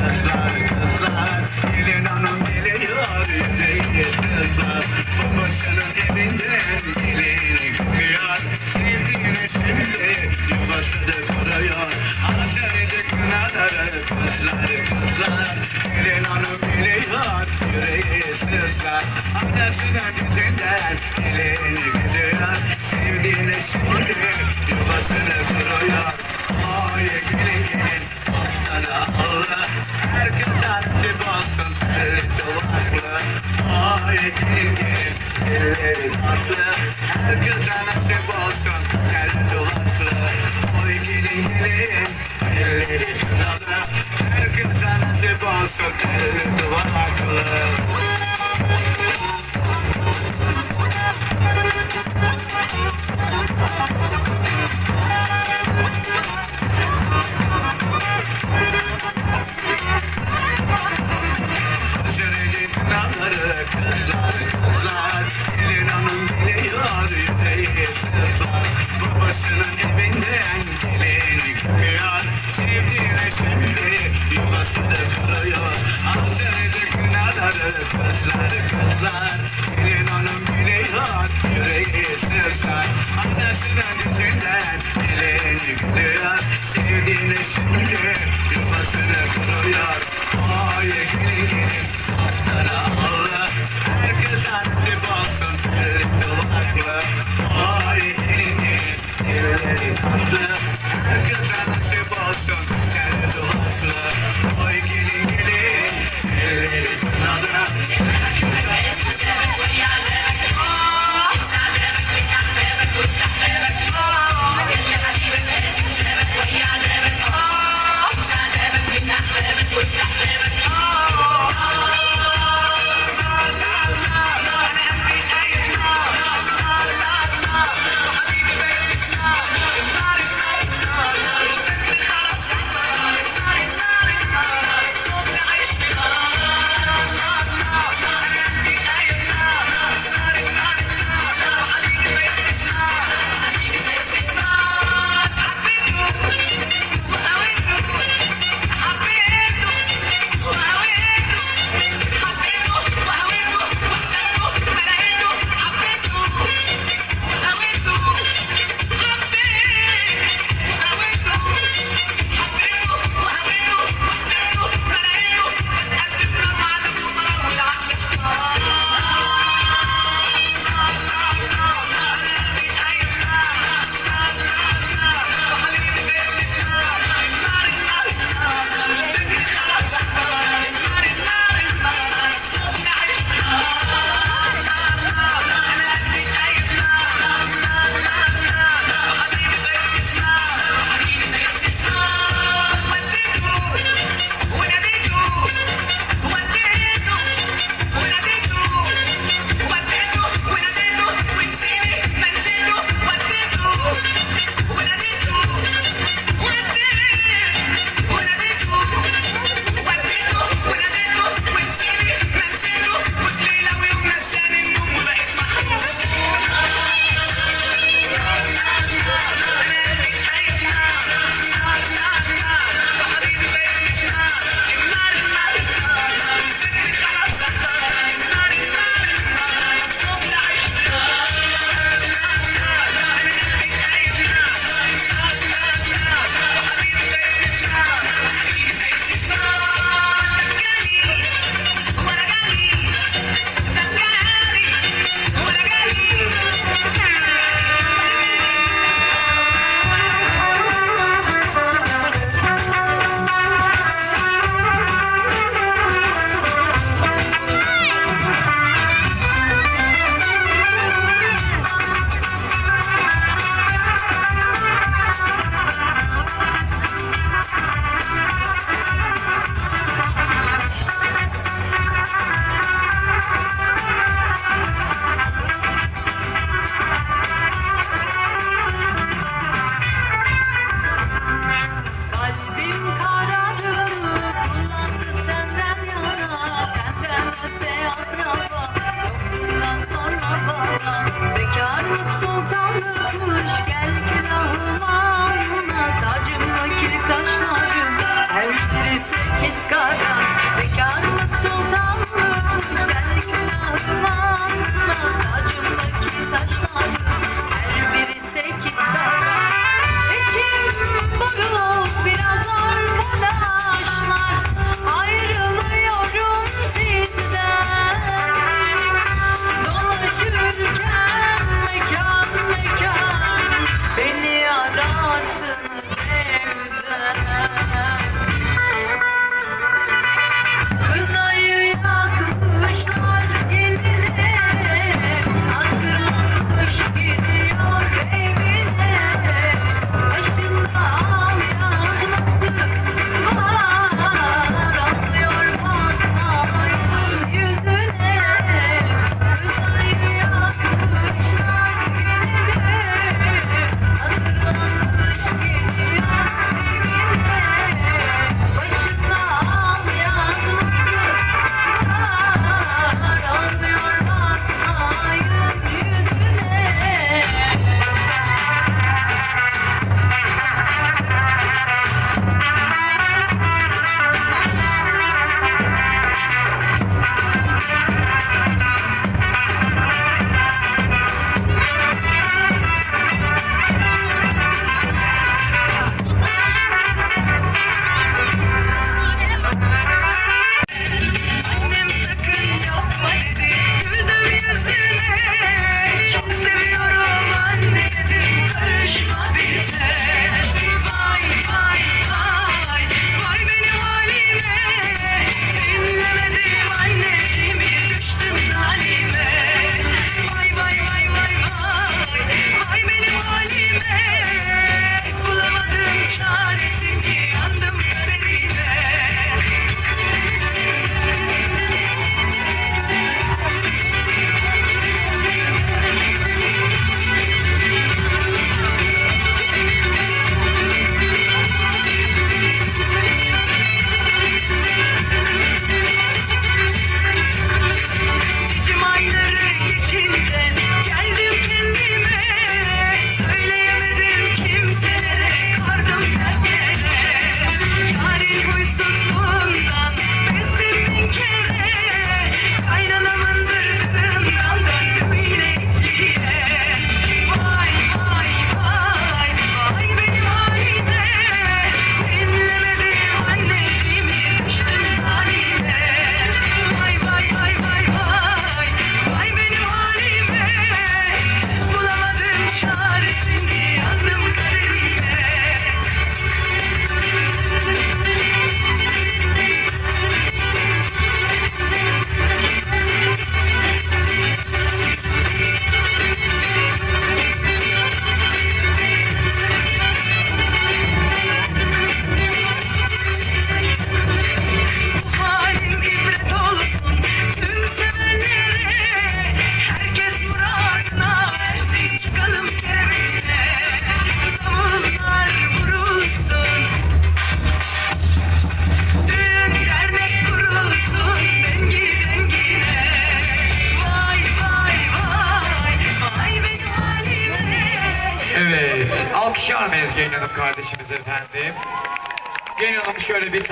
the side. Ellerin haklı Herkes nasip olsun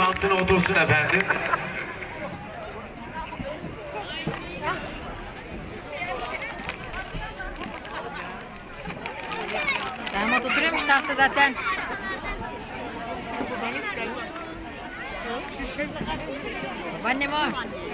altına otursun efendim. Damat oturuyormuş tahta zaten. Babaannem o.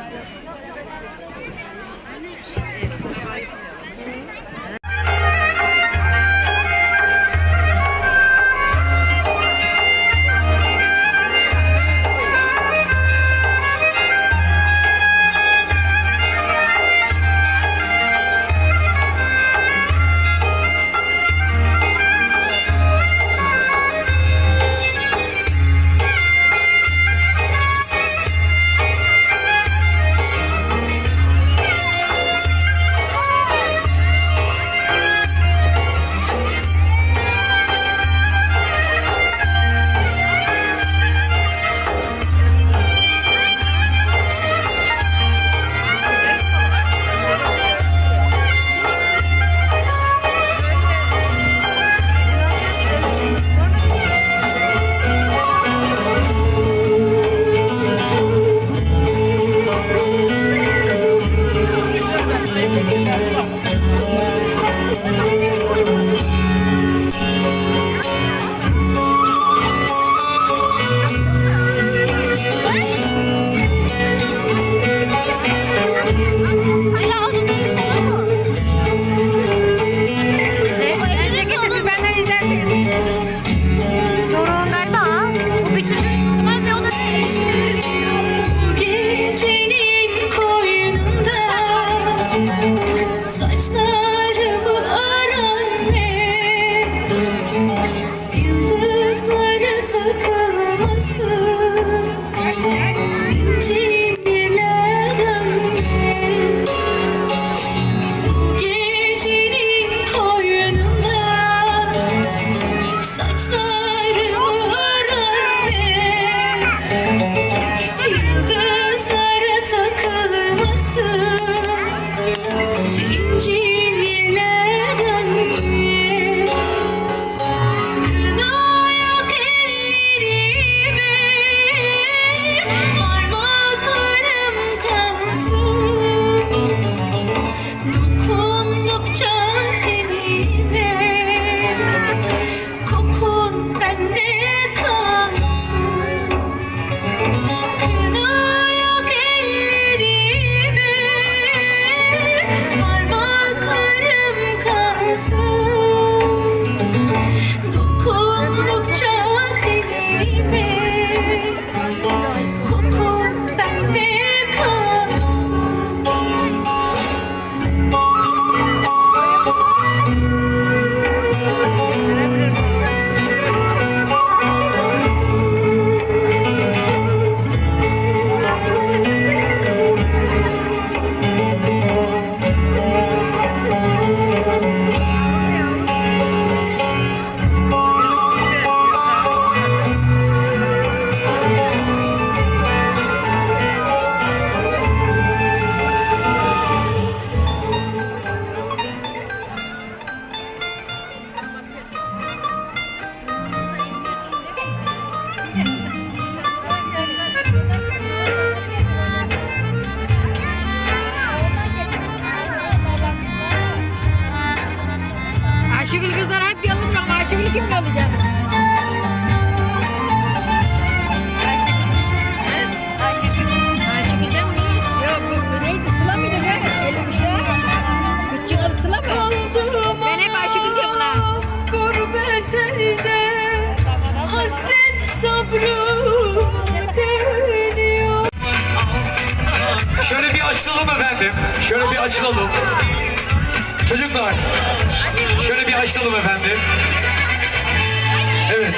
Evet.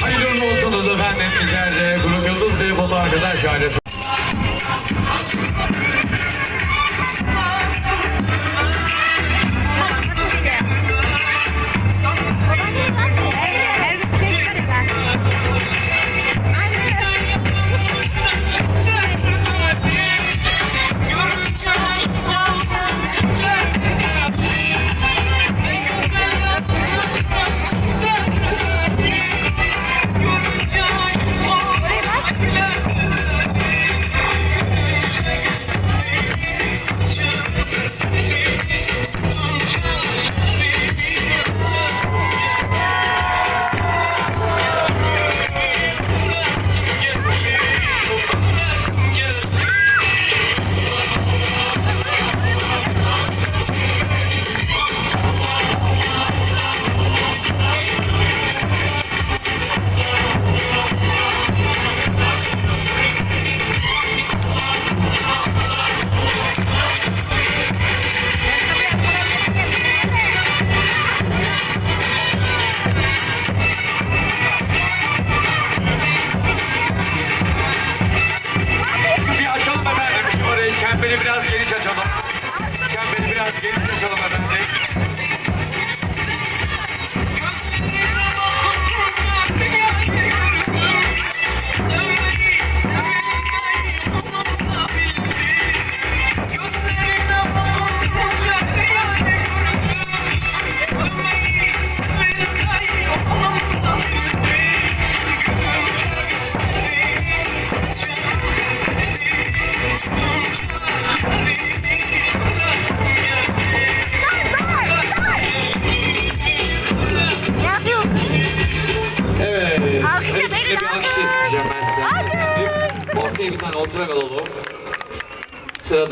Hayırlı uğurlu olsun efendim bizler de Grup Yıldız ve Batu arkadaş ailesi.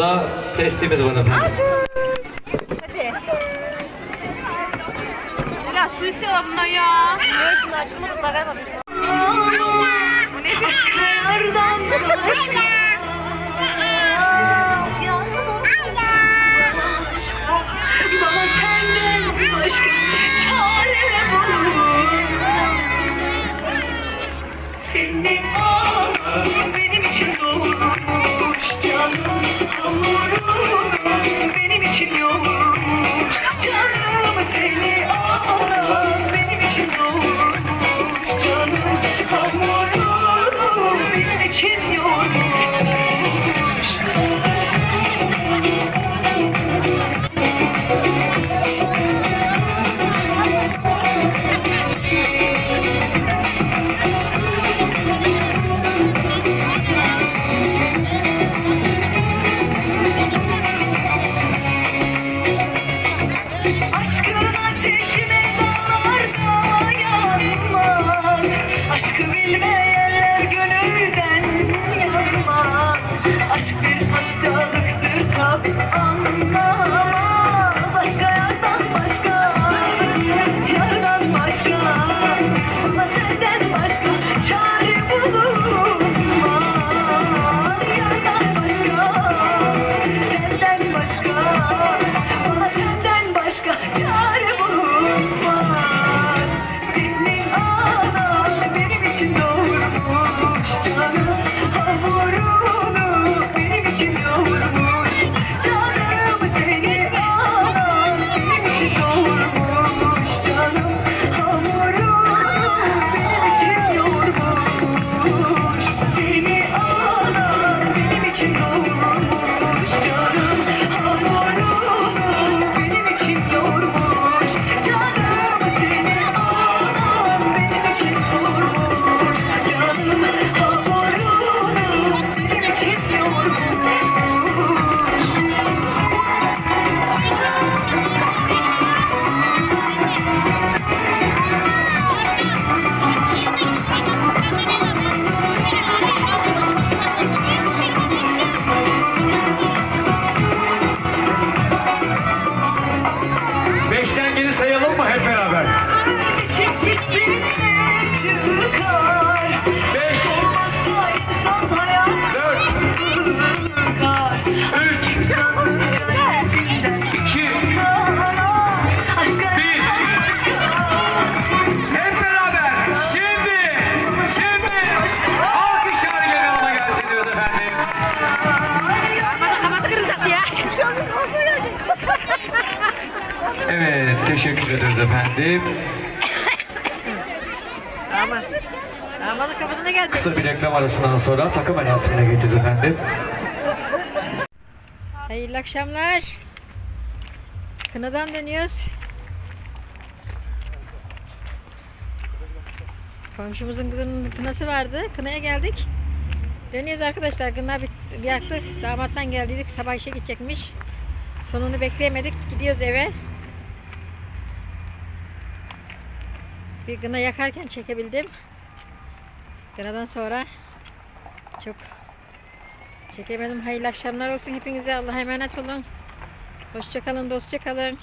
da testimiz var efendim. Hadi. Biraz su istiyor bundan ya. Evet şimdi açılmadık bakalım. teşekkür ederiz efendim. Ama Damadın kapısına geldi. Kısa bir reklam arasından sonra takım anonsuna geçeceğiz efendim. Hayırlı akşamlar. Kınadan dönüyoruz. Komşumuzun kızının kınası vardı. Kınaya geldik. Dönüyoruz arkadaşlar. Kına bir yaktı. Damattan geldiydik. Sabah işe gidecekmiş. Sonunu bekleyemedik. Gidiyoruz eve. bir gına yakarken çekebildim. Gınadan sonra çok çekemedim. Hayırlı akşamlar olsun hepinize. Allah'a emanet olun. Hoşçakalın, dostça kalın.